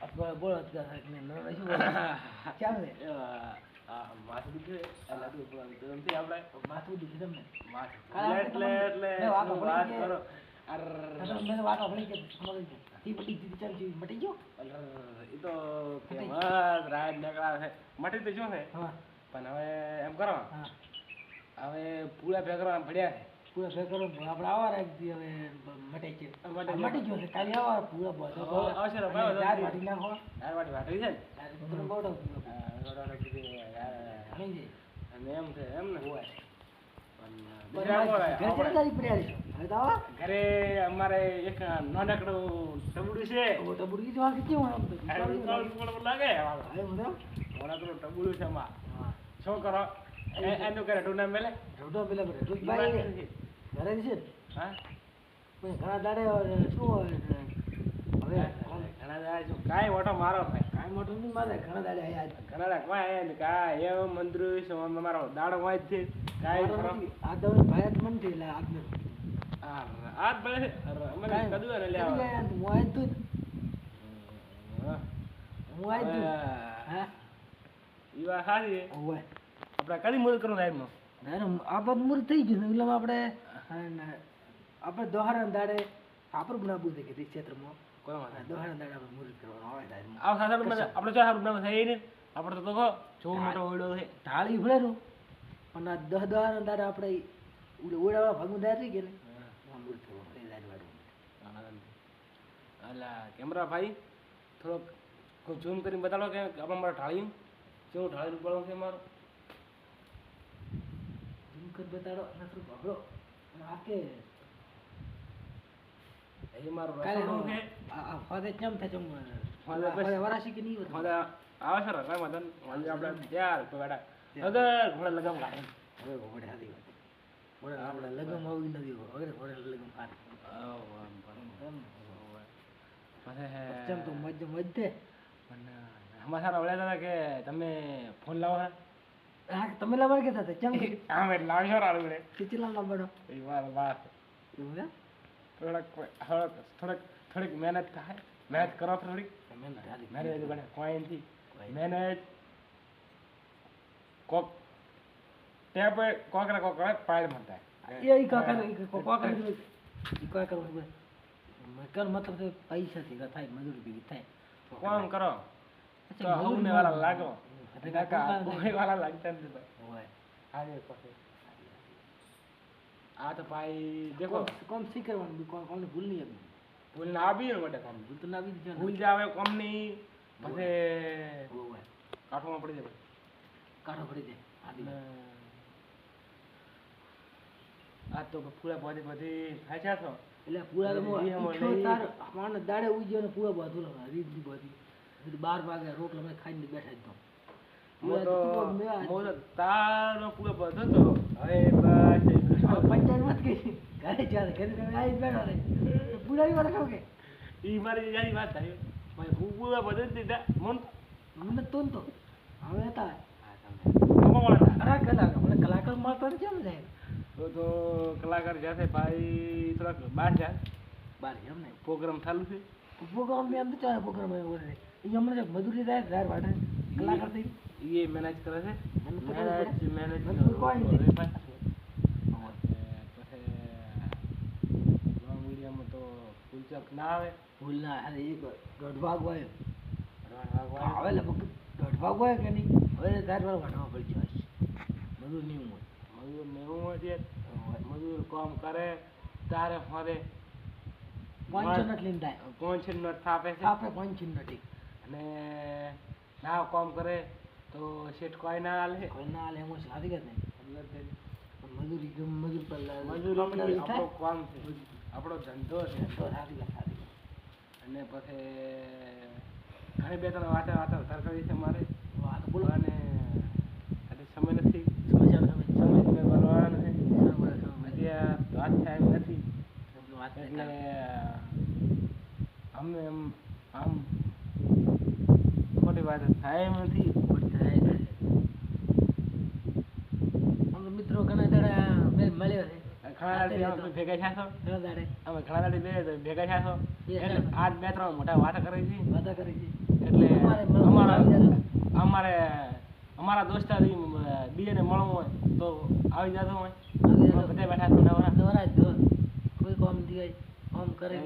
અથવા બોલો અત્યારે ક્યાં છે માથું દુખે એટલે આપણે માથું તમને માથું એટલે એટલે વાત કરો મટી તો રાત છે પણ હવે એમ કરો હવે પૂરા ભેગરા પડ્યા છે પૂરા ભેગો કરો આપણે આવા રાખી હવે મટી છે મટી ગયો. મટી ગયો છે. કાલે આવા પૂરા બધો દાળ જલ્દી. વાટી નાખો. દાળ વાટી વાટી છે ને? બોડો બોડો રાખી જાય અને એમ છે એમ ને? હોય. ઘરે અમારે એક નાનકડું ટબુડું છે. ટબુડું છે એમાં હા શું કરો? એ- એનું કરે મેલે. ઘરે છે હા? ઘણા દાડે શું હોય હવે ઘણા દાડે શું કાંઈ મોટો મારો ભાઈ કાંઈ મોટો નહીં મારે ઘણા દાડે આયા. ઘણા દાડે કોઈ આયા ને કાંઈ એવો મંદિર છે અમારો દાડો હોય છે. કાંઈ મારો. આ તો ભાઈ જ મન થયેલા આજનો. આ ભલે કાંઈ કદું ને લે હું આયા તું હા. આયા તું હા? ઈ વાત સારી. ઓવે. આપણે કદી મૂળ કરું લાઈફમાં નો આ બધું મૂર્ત થઈ ગયું ને એટલે આપણે હા, ના, આપણે દોહાર દાડે આપણું બનાવવું છે કે ક્ષેત્રમાં? નહીં. દાડે આપણે મૂર્ત કરવાનું આવે આપણે જો સારું થાય ને આપણે તો કહો જો મોટો ઓયડો છે. ઢાળી ભરેલું પણ આ દહ દોહારા દાડે આપણે ઓડાવાળા ભાગું દાડ થઈ ગયા ને કરવાનું એ વાળું. કેમેરા ભાઈ થોડોક કોઈ ઝૂમ કરીને બતાડો કે આપણે મારે ઢાળી કેવું ઢાળી પડવાનું છે મારો? ઝૂમ કરી બતાડો અને થોડું ભાગડો એ મારું કાલે છે ફાદે ચમ થાય ચમ ફાદે. વરાશી કે નહીં હવે આવે છે ને કઈ વાંધો આપણે ત્યાર તો બેટા અગર ઘોડે લગામ હવે ઘોડે આપણે લગમ આવી નથી ઘોડે લગમ હાથ ચમ તો મજ મજતે અમારા સારા વળ્યા હતા કે તમે ફોન લાવો હા? તમે લાવવા કેતા હતા ચમ આમ એટલે લાવશો રાડું વળે કેટલા લાવવાનો એ વાર વાત. એવું થોડક થોડક થોડાક મહેનત થાય. મહેનત કરો થોડીક. મહેનત મહેનત બને કોઈ નથી કોઈ. મહેનત. કોક ત્યાં પર કોક ને કોક પાડ મળતા એ કાકા કોક કાકા ઈ કાકા કર મતલબ છે પૈસા થી થાય મજૂરી ભેગી થાય. કોમ કરો. તો હવને મજૂરી વાળા લાગો. વાળા લાગતા નથી ભાઈ આ તો ભાઈ દેખો કોમ શી કરવાનું કોમ કોમને ભૂલ નહીં આવી ભૂલ ના આવી ને કોમ ભૂલ તો ના આવી ભૂલ જાવે કોમની પછી હોય. પડી જાય કાઢો પડી જાય આ તો પૂરા બધી બધી ખાચા છો એટલે પૂરા તો તાર માણસ દાડે ઉઈ ગયો ને પૂરા બધું રીતની બધી બાર વાગે રોટલો મેં ખાઈને બેઠા જ તો તો પૂરા બધો તો હવે બસ પંચાયત મત ઘરે ચાલે ઘરે તમે આવી બેઠો રે કે. ઈ મારી વાત થાય. ભાઈ હું પૂરા બધો જ દીધા. મન મને તો તો. હવે હતા. અરે કલાકાર. મને કલાકાર મળતા કેમ જાય તો તો કલાકાર જશે ભાઈ થોડાક બહાર બાર એમ ને. પ્રોગ્રામ ચાલુ છે. પ્રોગ્રામ મેં એમ તો ચાલે પ્રોગ્રામ એ હમણાં મજૂરી થાય ધાર વાટે કલાકાર થઈ. એ मैनेज કરે છે મેનેજ મેનેજ લોંગ વિડીયોમાં તો ફૂલ ના આવે ભૂલ ના અરે એક દોઢ ભાગ હોય અડવાણ વાગ હવે આવે. લગભગ દોઢ ભાગ હોય કે નહીં હવે ધાર વાળા વાટવા પડી જાય મજૂર નહીં હોય મજૂર નેવું હોય છે મજૂર કામ કરે તારે ફરે પાંચસો નટ લઈને થાય કોણ છે થાપે છે પાંચસો નટી અને ના કામ કરે તો શેઠ કોઈ ના હાલે? કોઈ ના હાલે હું સારી કે નહીં. મજૂરી મજૂર પર મજૂરી આપણો કામ છે. આપણો ધંધો છે. અને પછી ઘણી બે ત્રણ વાતે વાતો વધારે કરી છે મારે. વાત બોલો. અને આજે સમય નથી. સમય છે સમય હજી વાત થાય એમ નથી. એટલે અમને એમ આમ ખોટી વાત થાય એમ નથી. ઘણા ભેગા થયા છો? અમે ઘણા દાડે બે ભેગા થયા છો? એટલે બે ત્રણ મોટા વાતો કરી છે વાતા કરી છે એટલે અમારે અમારા. અમારે દોસ્તારી બીજાને મળવું હોય તો આવી જતો હોય બધા બેઠા છો નવરા. નવરા જ. કોઈ કામ દિવાય કામ કરે.